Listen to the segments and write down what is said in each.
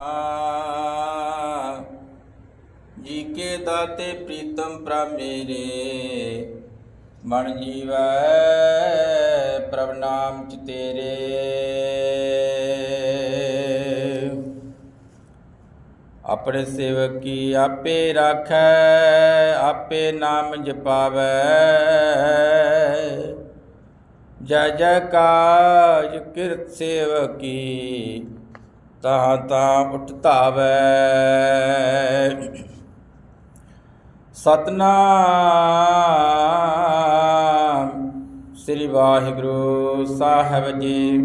ਆ ਜੀ ਕੇ ਦਾਤੇ ਪ੍ਰੀਤਮ ਪ੍ਰਾ ਮੇਰੇ, ਮਨ ਜੀਵੈ ਪ੍ਰਭ ਨਾਮ ਚ ਤੇਰੇ। ਆਪਣੇ ਸੇਵਕ ਕੀ ਆਪੇ ਰਾਖੈ, ਆਪੇ ਨਾਮ ਜਪਾਵੈ। ਜੈ ਜੈ ਕਾਜ ਕਿਰਤ ਸੇਵਕੀ ਤਾਂ ਤਾਂ ਉਠ ਧਾਵੈ। ਸਤਨਾਮ ਸ੍ਰੀ ਵਾਹਿਗੁਰੂ ਸਾਹਿਬ ਜੀ।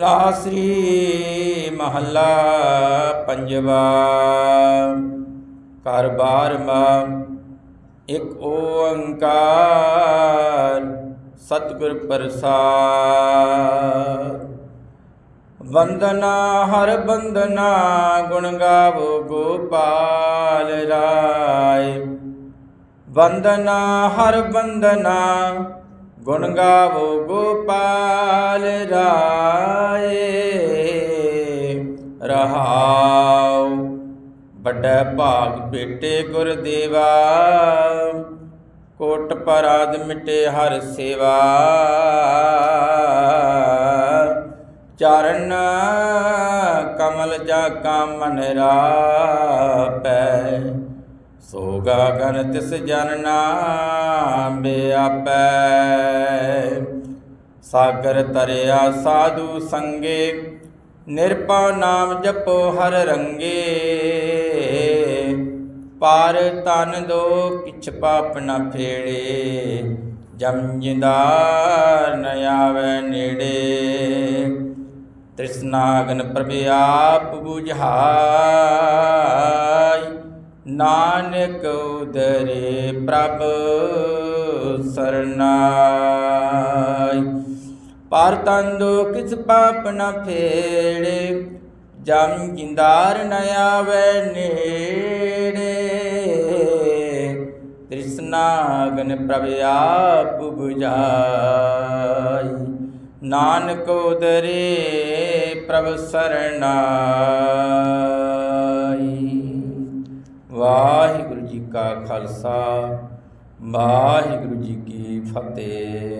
ਰਾਸਰੀ ਮਹੱਲਾ ਪੰਜਵਾ। ਘਰ ਬਾਰਮਾ ਇੱਕ ਓੰਕਾਰ। ਸਤਿਗੁਰ ਪ੍ਰਸਾਦ। ਵੰਦਨਾ, ਹਰ ਬੰਦਨਾ ਗੁਣ ਗਾਵੋ ਗੋਪਾਲ ਰਾਏ। ਵੰਦਨਾ, ਹਰ ਬੰਦਨਾ ਗੁਣ ਗਾਵੋ ਗੋਪਾਲ ਰਾਏ। ਰਹਾਉ ਵੱਡਾ ਭਾਗ ਭੇਟੇ ਗੁਰਦੇਵਾ। ਕੋਟ ਪਰਾਦ ਮਿਟੇ ਹਰ ਸੇਵਾ। ਚਰਨ ਕਮਲ ਜਾ ਕਾ ਮਨ ਰਾਪੈ। ਸੋਗਾ ਗਨ ਤਿਸ ਜਨ ਨਾਮ ਬਿਆਪੈ। ਸਾਗਰ ਤਰਿਆ ਸਾਧੂ ਸੰਗੇ ਨਿਰਪਉ ਨਾਮ ਜਪੋ ਹਰ ਰੰਗੇ। ਪਾਰ ਤਨ ਦੋ ਕਿਛ ਪਾਪ ਨਾ ਫੇੜੇ ਜਮ ਜਿੰਦਾਰ ਤ੍ਰਿਸ਼ਨਾਗਨ ਪ੍ਰਭਿਆਪ 부ਝਾਈ ਨਾਨਕ ਉਦਰੇ ਪ੍ਰਭ ਸਰਨਾਈ। ਪਰ ਤੰਦੋ ਕਿਸ ਪਾਪ ਨ ਫੇੜੇ, ਜਮ ਜਿੰਦਾਰ ਨ ਆਵੈ ਨੇੜੇ। ਤ੍ਰਿਸ਼ਨਾਗਨ ਪ੍ਰਭ ਆਪ 부ਝਾਈ ਨਾਨਕ ਉਦਰੇ ਪ੍ਰਭ ਸਰਨਾਈ ਵਾਹਿਗੁਰੂ ਜੀ ਕਾ ਖਾਲਸਾ ਵਾਹਿਗੁਰੂ ਜੀ ਕੀ ਫਤਿਹ।